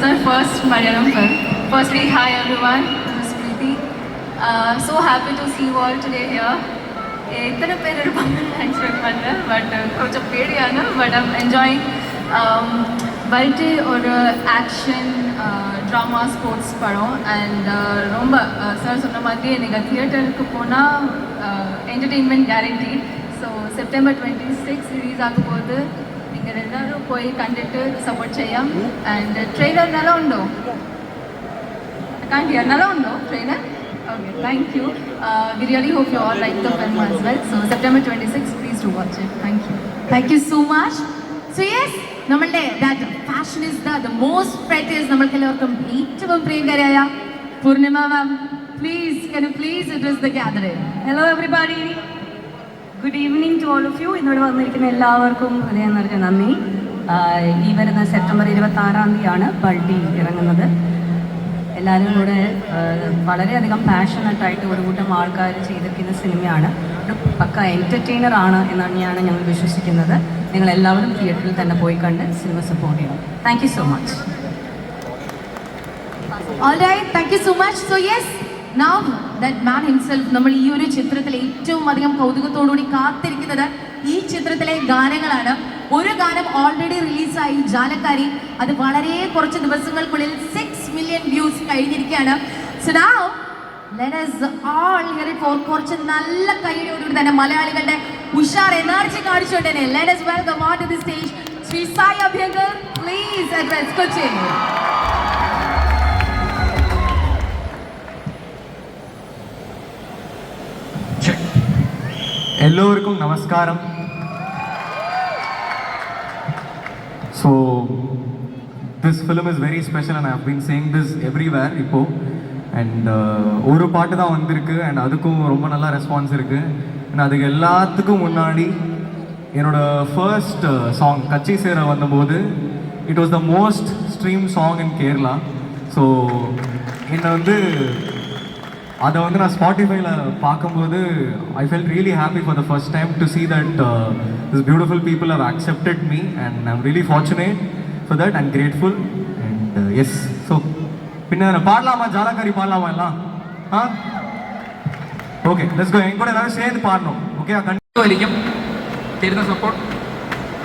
It's my first Malayalam film. Firstly, hi everyone. This is Preeti. Uh, so happy to see you all today here. இத்தனை பேர் இருப்பாங்கன்னு expect பண்ணல but கொஞ்சம் பேடியான but I'm enjoying பல்ட்டு ஒரு action drama sports படம் and ரொம்ப sir சொன்ன மாதிரி எனக்கு தியேட்டருக்கு போனால் entertainment guarantee so September twenty six release ஆகும் போது நீங்கள் ரெண்டு പോയി കണ്ടിട്ട് സപ്പോർട്ട് ചെയ്യാം. ആൻഡ് ട്രെയിലർ നല്ല ഉണ്ടോ കാണിക്കാം നല്ല ഉണ്ടോ trailer okay thank you we really hope you are like the fan as well so September twenty six please to watch it thank you thank you so much so yes നമ്മളുടെ that fashion is the the most practice നമ്മൾക്ക് എല്ലാവർക്കും ഏറ്റവും പ്രിയങ്കരായ Poornima ma'am please can please address the gathering hello everybody good evening to all of you ഇന്നോട് വന്നിരിക്കുന്ന എല്ലാവർക്കും ഹൃദയം നിറഞ്ഞ നന്ദി. ഈ വരുന്ന സെപ്റ്റംബർ ഇരുപത്തി ആറാം തീയതിയാണ് ബൾട്ടി ഇറങ്ങുന്നത്. എല്ലാവരും കൂടെ വളരെയധികം പാഷനറ്റായിട്ട് ഒരു കൂട്ടം ആൾക്കാർ ചെയ്തിരിക്കുന്ന സിനിമയാണ്. ഒരു പക്ക എന്റർടൈനർ ആണ് എന്നാണ് ഞങ്ങൾ വിശ്വസിക്കുന്നത്. നിങ്ങൾ എല്ലാവരും തിയേറ്ററിൽ തന്നെ പോയി കണ്ട് സിനിമ സപ്പോർട്ട് ചെയ്യണം. Thank you so much thank so much so yes now that നമ്മൾ ഈ ഒരു ചിത്രത്തിൽ ഏറ്റവും അധികം കൗതുകത്തോടുകൂടി കാത്തിരിക്കുന്നത് ഈ ചിത്രത്തിലെ ഗാനങ്ങളാണ്. ഒരു ഗാനം ഓൾറെഡി റിലീസായി ജാലക്കാരി അത് വളരെ കുറച്ച് ദിവസങ്ങൾക്കുള്ളിൽ സിക്സ് മില്യൺ വ്യൂസ് കഴിഞ്ഞിരിക്കുകയാണ്. സോ നൗ കുറച്ച് നല്ല കൈയോടുകൂടി തന്നെ മലയാളികളുടെ ഉഷാർ എനർജി കാണിച്ചുകൊണ്ട് on to the ശ്രീ എല്ലാവർക്കും നമസ്കാരം. So this film is very special and I've been saying this everywhere இப்போது அண்ட் ஒரு பாட்டு தான் வந்திருக்கு அண்ட் அதுக்கும் ரொம்ப நல்லா ரெஸ்பான்ஸ் இருக்குது அண்ட் அதுக்கு எல்லாத்துக்கும் முன்னாடி என்னோடய ஃபர்ஸ்ட் சாங் uh, கச்சி சேர வந்தபோது it was the most stream song in Kerala so என்னை வந்து அதை வந்து நான் ஸ்பாட்டிஃபைல பார்க்கும்போது I felt really happy for the first time to see that uh, this beautiful people have accepted me and I'm really fortunate for that and grateful and uh, yes so பின்ன பாடலாமா ஜாலக்காரி பாடலாமா எல்லாம் ஆ ஓகே லெட்ஸ் கோ என் கூட எல்லாரும் சேர்ந்து பாடணும் okay கண்டிப்பாக ആയിരിക്കും തരുന്ന സപ്പോർട്ട്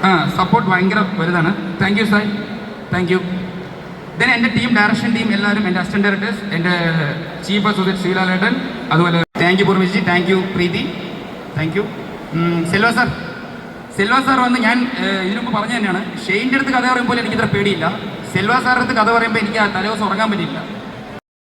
ആ സപ്പോർട്ട് ഭയങ്കര വലുതാണ് thank you Sai thank you then എന്റെ ടീം ഡയറക്ഷൻ ടീം എല്ലാവരും എന്റെ അസിസ്റ്റന്റ് ഡയറക്ടേഴ്സ് എന്റെ ചീഫ് സുധിർ ശ്രീലാലേട്ടൻ അതുപോലെ thank you പൂർമിജി thank you Preethi thank you Selva sir Selva sir വന്ന് ഞാൻ ഇതിനുമ്പ് പറഞ്ഞു തന്നെയാണ്. ഷെയിന്റെ അടുത്ത് കഥ പറയുമ്പോൾ എനിക്ക് ഇത്ര പേടിയില്ല. സെൽവ സാറിന്റെ അടുത്ത് കഥ പറയുമ്പോൾ എനിക്ക് ആ തലേദിവസം ഉറങ്ങാൻ പറ്റില്ല